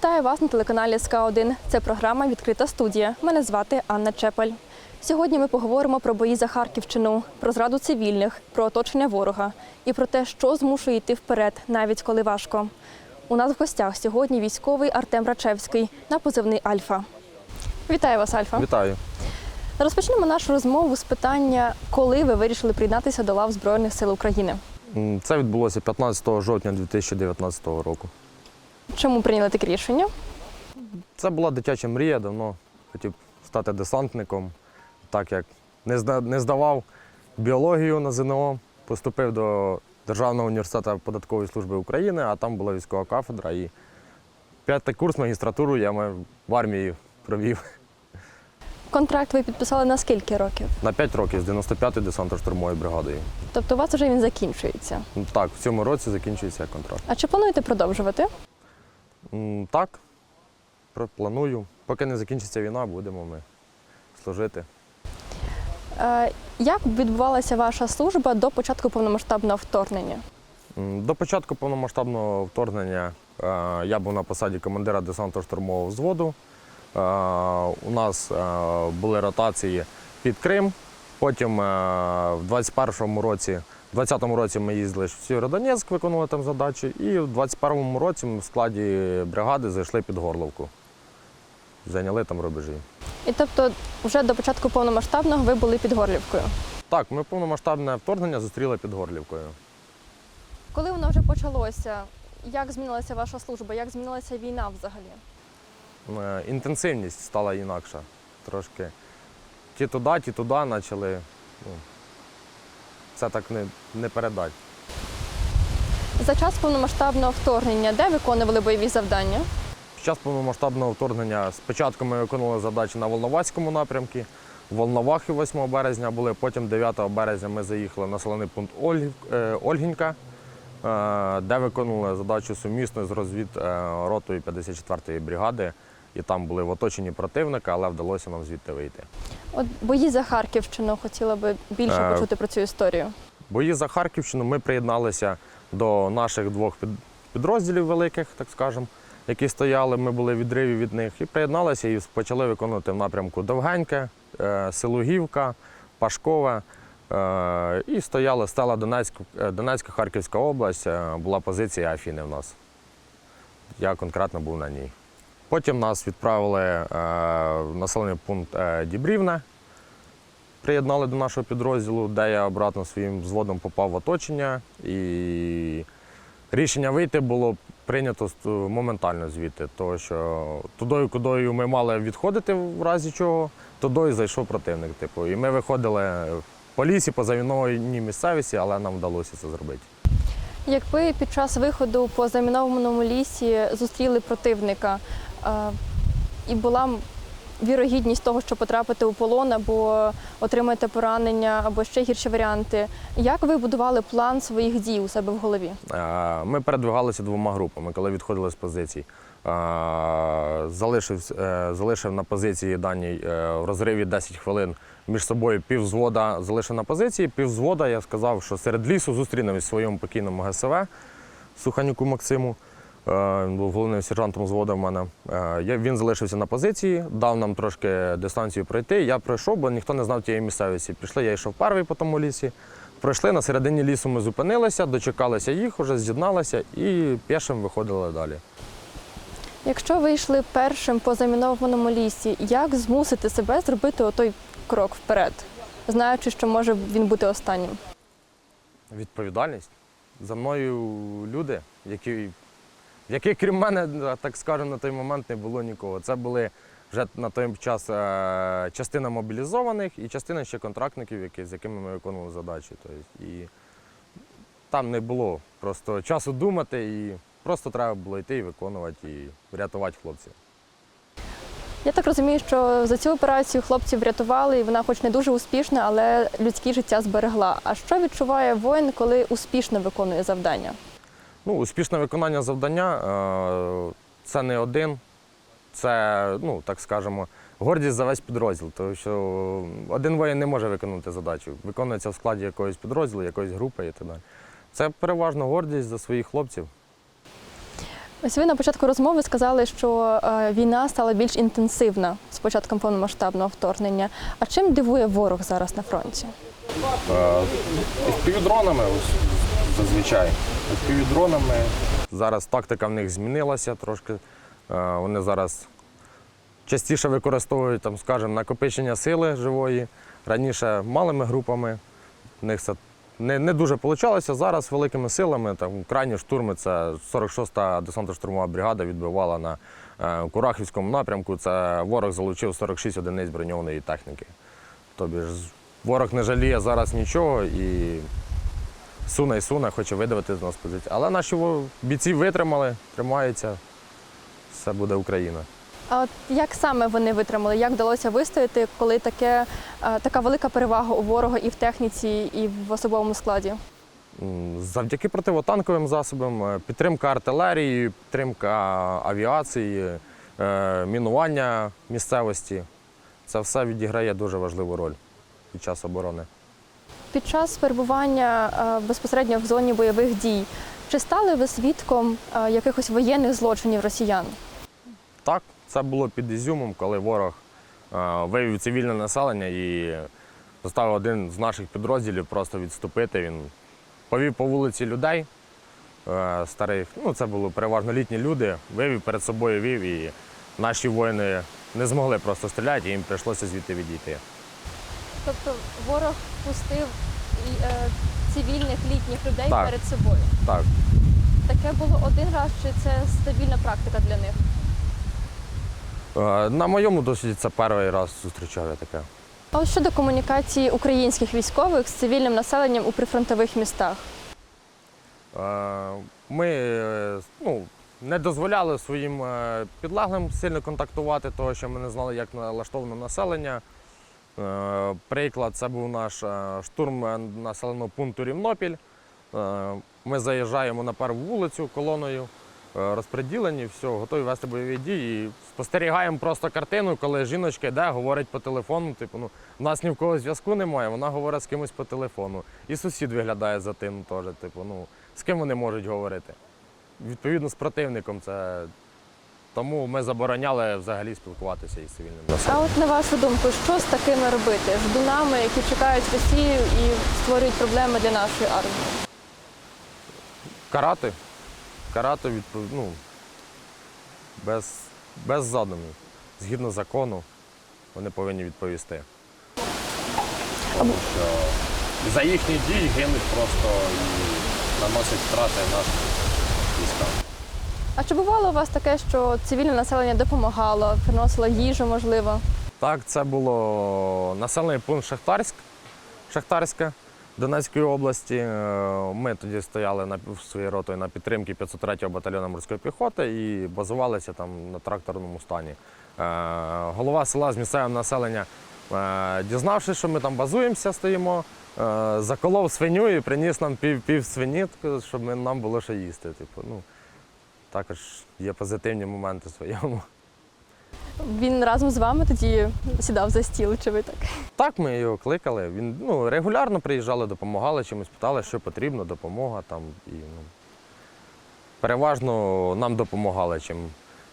Вітаю вас на телеканалі СК 1 Це програма Відкрита студія. Мене звати Анна Чепель. Сьогодні ми поговоримо про бої за Харківщину, про зраду цивільних, про оточення ворога і про те, що змушує йти вперед, навіть коли важко. У нас в гостях сьогодні військовий Артем Рачевський на позивний Альфа. Вітаю вас, Альфа. Вітаю. Розпочнемо нашу розмову з питання, коли ви вирішили приєднатися до лав Збройних сил України. Це відбулося 15 жовтня 2019 року. Чому прийняли таке рішення? Це була дитяча мрія, давно хотів стати десантником, так як не здавав біологію на ЗНО, поступив до Державного університету податкової служби України, а там була військова кафедра. І п'ятий курс магістратуру я в армії провів Контракт ви підписали на скільки років? на 5 років з 95-ї десантно-штурмовою бригадою. Тобто у вас вже він закінчується. Так, в цьому році закінчується контракт. А чи плануєте продовжувати? Так, планую. Поки не закінчиться війна, будемо ми служити. Е, Як відбувалася ваша служба до початку повномасштабного вторгнення? До початку повномасштабного вторгнення е, я був на посаді командира десантно-штурмового взводу. Е, У нас були ротації під Крим. Потім е, в 21-му році, в 20-му році ми їздили в Сєвєродонецьк, виконували там задачі, і в 21-му році ми в складі бригади зайшли під Горловку. Зайняли там рубежі. І тобто, вже до початку повномасштабного ви були під Горлівкою. Так, ми повномасштабне вторгнення зустріли під Горлівкою. Коли воно вже почалося, як змінилася ваша служба? Як змінилася війна взагалі? Е, інтенсивність стала інакша трошки. Ті туди, ті туди почали. Ну, це так не, не передати. За час повномасштабного вторгнення, де виконували бойові завдання? Під час повномасштабного вторгнення спочатку ми виконували задачі на Волноваському напрямку, в Волновахі 8 березня були, потім 9 березня ми заїхали в населений пункт е, Ольгінка, е, де виконували задачу сумісно з розвід е, ротою 54-ї бригади. І там були в оточенні противника, але вдалося нам звідти вийти. От бої за Харківщину хотіла би більше Е, почути про цю історію. Бої за Харківщину ми приєдналися до наших двох підрозділів великих, так скажемо, які стояли. Ми були в відриві від них і приєдналися і почали виконувати в напрямку Довгеньке, е, Силугівка, Пашкове. Е, І стояли стала Донецьк, е, Донецька, Харківська область, е, була позиція Афіни в нас. Я конкретно був на ній. Потім нас відправили е, в населений пункт е, Дібрівне, приєднали до нашого підрозділу, де я обратно своїм взводом попав в оточення. І рішення вийти було прийнято моментально звідти, тому що тудою, кудою ми мали відходити в разі чого, тудою зайшов противник. Типу. І ми виходили по лісі, по завійнованій місцевості, але нам вдалося це зробити. Як ви під час виходу по замінованому лісі зустріли противника і була вірогідність того, що потрапити у полон або отримати поранення, або ще гірші варіанти, як ви будували план своїх дій у себе в голові? Е, Ми передвигалися двома групами, коли відходили з позицій. Е, Залишив, е, залишив на позиції даній е, в розриві 10 хвилин між собою піввзвода залишив на позиції. Піввзвода я сказав, що серед лісу зустрінемось в своєму покійному ГСВ Суханюку Максиму. Е, Він був головним сержантом взводу в мене. Е, Він залишився на позиції, дав нам трошки дистанцію пройти. Я пройшов, бо ніхто не знав тієї місцевості. Пішли, я йшов перший по тому лісі. Пройшли на середині лісу, ми зупинилися, дочекалися їх, уже з'єдналися і пішим виходили далі. Якщо ви йшли першим по замінованому лісі, як змусити себе зробити отой крок вперед, знаючи, що може він бути останнім? Відповідальність. За мною люди, які, яких крім мене, так скажемо, на той момент не було нікого. Це були вже на той час е, частина мобілізованих і частина ще контрактників, які, з якими ми виконували задачі. Тобто, і там не було просто часу думати, і просто треба було йти і виконувати, і врятувати хлопців. Я так розумію, що за цю операцію хлопців врятували, і вона, хоч не дуже успішна, але людське життя зберегла. А що відчуває воїн, коли успішно виконує завдання? Ну, успішне виконання завдання е, це не один, це, ну, так скажемо, гордість за весь підрозділ. Тому що один воїн не може виконати задачу. Виконується в складі якогось підрозділу, якоїсь групи і так далі. Це переважно гордість за своїх хлопців. Ось ви на початку розмови сказали, що е, війна стала більш інтенсивна з початком повномасштабного вторгнення. А чим дивує ворог зараз на фронті? Півдронами зазвичай. Півдронами. Зараз тактика в них змінилася трошки. Е, Вони зараз частіше використовують, там, скажімо, накопичення сили живої. Раніше малими групами. В них це не, не дуже вийшло. Зараз великими силами. Там, крайні штурми це 46-та десантно-штурмова бригада відбивала на е, Курахівському напрямку. Це ворог залучив 46 одиниць броньованої техніки. Тобі ж ворог не жаліє зараз нічого і суне і суне, хоче видавити з нас позицію. Але наші бійці витримали, тримаються. Все буде Україна. А от як саме вони витримали? Як вдалося вистояти, коли таке, е, така велика перевага у ворога і в техніці, і в особовому складі? Завдяки противотанковим засобам, е, підтримка артилерії, підтримка авіації, е, мінування місцевості. Це все відіграє дуже важливу роль під час оборони. Під час перебування е, безпосередньо в зоні бойових дій чи стали ви свідком е, якихось воєнних злочинів росіян? Так, це було під Ізюмом, коли ворог е, вивів цивільне населення і заставив один з наших підрозділів просто відступити. Він повів по вулиці людей старих. Ну, це були переважно літні люди, вивів перед собою вів, і наші воїни не змогли просто стріляти, і їм прийшлося звідти відійти. Тобто ворог пустив е, цивільних літніх людей Так. перед собою. Так, Таке було один раз, чи це стабільна практика для них? е, на моєму досвіді це перший раз зустрічав я таке. А щодо комунікації українських військових з цивільним населенням у прифронтових містах. Е, Ми ну, не дозволяли своїм підлеглим сильно контактувати, тому що ми не знали, як налаштоване населення. Е, Приклад, це був наш е, штурм населеного пункту Рівнопіль. Е, Ми заїжджаємо на перву вулицю колоною, розподілені, все, готові вести бойові дії. І спостерігаємо просто картину, коли жіночка йде, говорить по телефону. Типу, ну, у нас ні в кого зв'язку немає, вона говорить з кимось по телефону. І сусід виглядає за тим теж. Типу, ну, з ким вони можуть говорити? Відповідно, з противником це. Тому ми забороняли взагалі спілкуватися із цивільним А от на вашу думку, що з такими робити? Ждунами, які чекають Росію і створюють проблеми для нашої армії? Карати. Карати відпов... ну, без, без задумів. Згідно закону, вони повинні відповісти. Тому що за їхні дії гинуть просто і наносять втрати нашим військам. А чи бувало у вас таке, що цивільне населення допомагало, приносило їжу, можливо? Так, це було населений пункт Шахтарськ, Шахтарська Донецької області. Е, Ми тоді стояли на своєю ротою на підтримці 503-го батальйону морської піхоти і базувалися там на тракторному стані. Е, Голова села з місцевим населення, е, дізнавшись, що ми там базуємося, стоїмо, заколов свиню і приніс нам пів, пів свині, щоб нам було що їсти. Типу, ну, також є позитивні моменти в своєму. Він разом з вами тоді сідав за стіл, чи ви так? Так, ми його кликали. Він ну, регулярно приїжджали, допомагали чимось, питали, що потрібно, допомога там. І, ну, переважно нам допомагали, чим,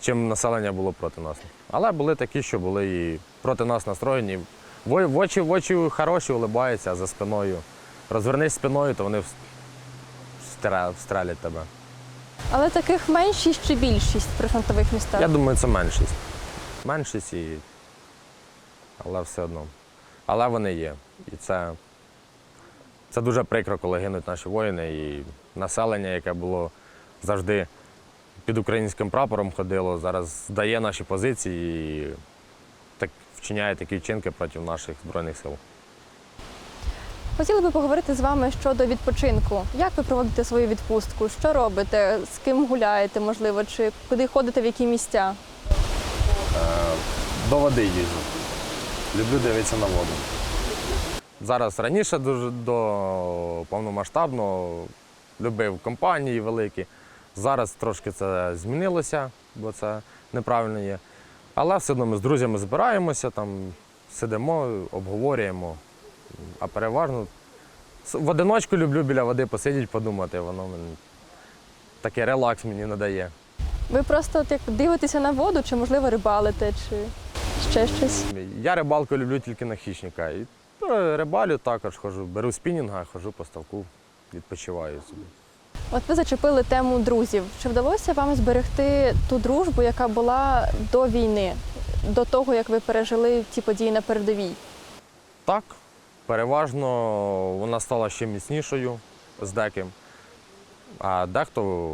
чим населення було проти нас. Але були такі, що були і проти нас настроєні. В, в очі в очі хороші, улибаються, за спиною. Розвернись спиною, то вони встрелять тебе. Але таких меншість чи більшість в прифронтових містах? Я думаю, це меншість. Меншість і. Але все одно. Але вони є. І це, це дуже прикро, коли гинуть наші воїни. І населення, яке було завжди під українським прапором ходило, зараз здає наші позиції і так, вчиняє такі вчинки проти наших Збройних сил. Хотіли би поговорити з вами щодо відпочинку. Як ви проводите свою відпустку? Що робите? З ким гуляєте, можливо, чи куди ходите, в які місця? До води їжджу. Люблю дивитися на воду. Зараз раніше дуже до повномасштабного любив компанії великі. Зараз трошки це змінилося, бо це неправильно є. Але все одно ми з друзями збираємося, там сидимо, обговорюємо. А переважно в одиночку люблю біля води посидіти, подумати, воно мені такий релакс мені надає. Ви просто от як дивитеся на воду, чи можливо рибалите, чи ще щось? Я рибалку люблю тільки на хищника. І ну, рибалю також хожу, беру спінінга, хожу по ставку, відпочиваю собі. От ви зачепили тему друзів. Чи вдалося вам зберегти ту дружбу, яка була до війни, до того, як ви пережили ті події на передовій? Так, переважно вона стала ще міцнішою з деким. А дехто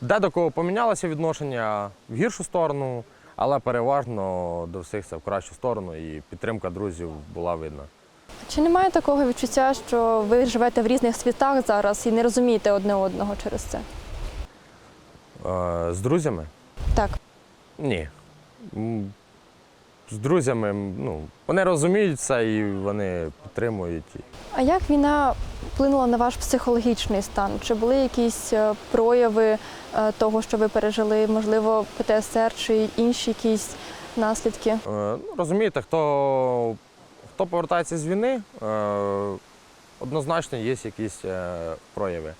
де до кого помінялося відношення в гіршу сторону, але переважно до всіх це в кращу сторону і підтримка друзів була видна. Чи немає такого відчуття, що ви живете в різних світах зараз і не розумієте одне одного через це? Е, З друзями? Так. Ні. З друзями, ну, вони розуміють це і вони підтримують. А як війна вплинула на ваш психологічний стан? Чи були якісь е, прояви е, того, що ви пережили, можливо, ПТСР чи інші якісь наслідки? Е, Ну, розумієте, хто, хто повертається з війни, е, однозначно є якісь е, прояви.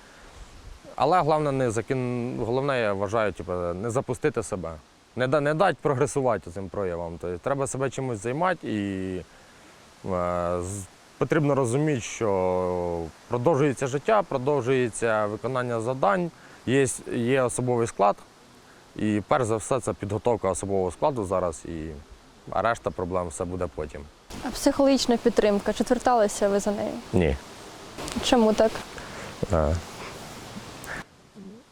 Але головне, не закин... головне, я вважаю, типу, не запустити себе, не, не дати прогресувати цим проявам. Тобто, треба себе чимось займати і е, потрібно розуміти, що продовжується життя, продовжується виконання завдань, є, є особовий склад. І перш за все це підготовка особового складу зараз, і а решта проблем все буде потім. А психологічна підтримка, чи зверталися ви за нею? Ні. Чому так? Е,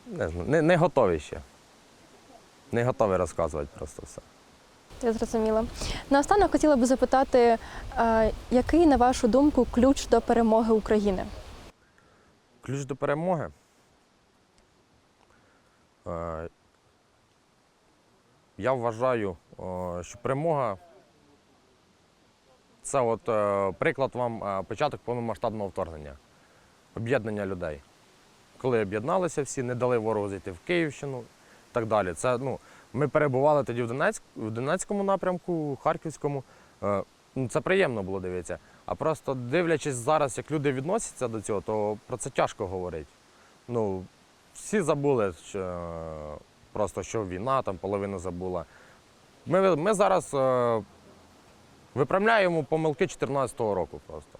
Не, не, не готові ще. Не готові розказувати просто все. Я зрозуміла. Наостанок хотіла би запитати, е, який, на вашу думку, ключ до перемоги України? Ключ до перемоги. Е, Я вважаю, що перемога це от е, приклад вам е, початок повномасштабного вторгнення, об'єднання людей. Коли об'єдналися всі, не дали ворогу зайти в Київщину так далі. Це, ну, ми перебували тоді в, Донецьк, в Донецькому напрямку, Харківському. Е, ну, Це приємно було дивитися. А просто дивлячись зараз, як люди відносяться до цього, то про це тяжко говорити. Ну, всі забули, що е, просто що війна, там половина забула. Ми, ми зараз е, виправляємо помилки 2014 року просто.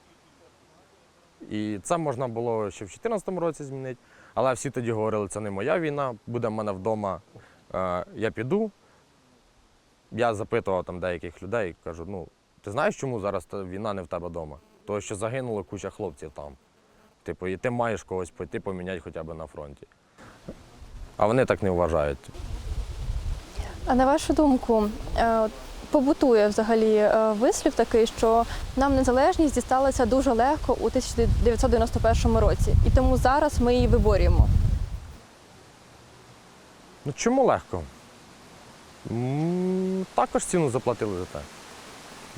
І це можна було ще в 2014 році змінити, але всі тоді говорили, це не моя війна, буде в мене вдома, е, я піду. Я запитував там деяких людей, кажу, ну, ти знаєш, чому зараз війна не в тебе вдома? Тому що загинуло куча хлопців там. Типу, і ти маєш когось пойти поміняти хоча б на фронті. А вони так не вважають. А на вашу думку, е, побутує взагалі е, вислів такий, що нам незалежність дісталася дуже легко у 1991 році, і тому зараз ми її виборюємо. Ну чому легко? Також ціну заплатили за те.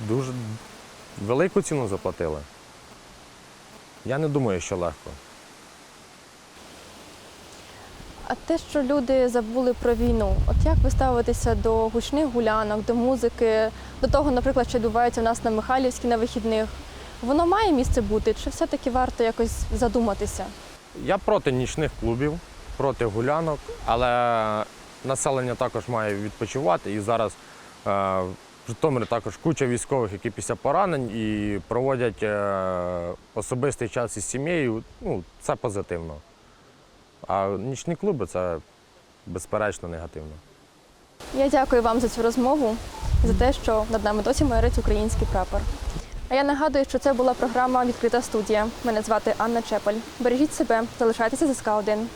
Дуже велику ціну заплатили. Я не думаю, що легко. А те, що люди забули про війну, от як ви ставитеся до гучних гулянок, до музики, до того, наприклад, що відбувається у нас на Михайлівській на вихідних, воно має місце бути, чи все-таки варто якось задуматися? Я проти нічних клубів, проти гулянок, але населення також має відпочивати. І зараз е, в Житомирі також куча військових, які після поранень і проводять е, особистий час із сім'єю. Ну, це позитивно. А нічні клуби це безперечно негативно. Я дякую вам за цю розмову за те, що над нами досі мерить український прапор. А я нагадую, що це була програма Відкрита студія. Мене звати Анна Чепель. Бережіть себе, залишайтеся ЗСК 1